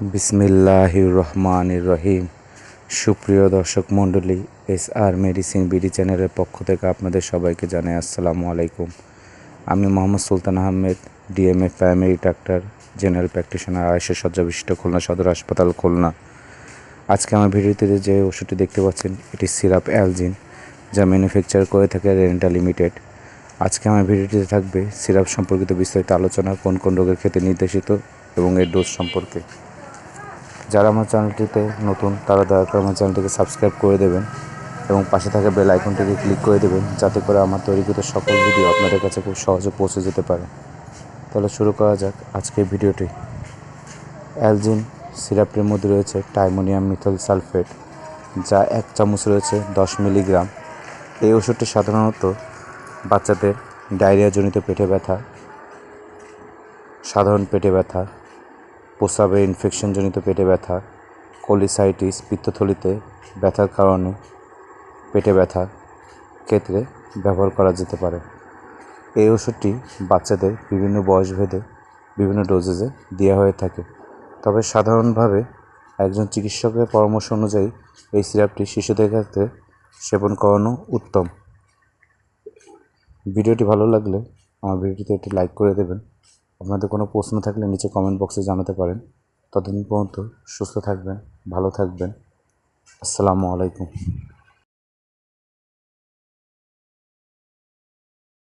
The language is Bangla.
বিসমিল্লাহির রহমান রহিম সুপ্রিয় দর্শক মণ্ডলী, এস আর মেডিসিন বিডি চ্যানেলের পক্ষ থেকে আপনাদের সবাইকে জানাই আসসালামু আলাইকুম। আমি Mohammad Sultan Ahmed, DMA primary doctor, general practitioner আড়াইশো শয্যা বিশিষ্ট খুলনা সদর হাসপাতাল, খুলনা। আজকে আমার ভিডিওতে যে ওষুধটি দেখতে পাচ্ছেন, এটি সিরাপ অ্যালজিন, যা ম্যানুফ্যাকচার করে থাকে রেন্টা লিমিটেড। আজকে আমার ভিডিওটিতে থাকবে সিরাপ সম্পর্কিত বিস্তারিত আলোচনা, কোন কোন রোগের ক্ষেত্রে নির্দেশিত এবং এর ডোজ সম্পর্কে। যারা আমার চ্যানেলটিতে নতুন, তারা দয়া করে আমার চ্যানেলটিকে সাবস্ক্রাইব করে দেবেন এবং পাশে থাকা বেল আইকনটিকে ক্লিক করে দেবেন যাতে করে আমার তৈরিকৃত সকল ভিডিও আপনাদের কাছে খুব সহজে পৌঁছে যেতে পারে। তাহলে শুরু করা যাক আজকের ভিডিওটি অ্যালজিন সিরাপটির মধ্যে রয়েছে টাইমোনিয়াম মিথল সালফেট, যা এক চামচ রয়েছে দশ মিলিগ্রাম। এই ওষুধটি সাধারণত বাচ্চাদের ডায়রিয়াজনিত পেটে ব্যথা, সাধারণ পেটে ব্যথা প্রস্রাবে ইনফেকশনজনিত পেটে ব্যথা কোলিসাইটিস পিত্তথলিতে ব্যথার কারণে পেটে ব্যথা ক্ষেত্রে ব্যবহার করা যেতে পারে। এই ওষুধটি বাচ্চাদের বিভিন্ন বয়সভেদে বিভিন্ন ডোজেজে দেওয়া হয়ে থাকে। তবে সাধারণভাবে একজন চিকিৎসকের পরামর্শ অনুযায়ী এই সিরাপটি শিশুদের ক্ষেত্রে সেবন করানো উত্তম। ভিডিওটি ভালো লাগলে আমার ভিডিওটিতে একটি লাইক করে দেবেন। আপনাদের কোনো প্রশ্ন থাকলে নিচে কমেন্ট বক্সে জানাতে পারেন। ততদিন পর্যন্ত সুস্থ থাকবেন, ভালো থাকবেন। আসসালামু আলাইকুম।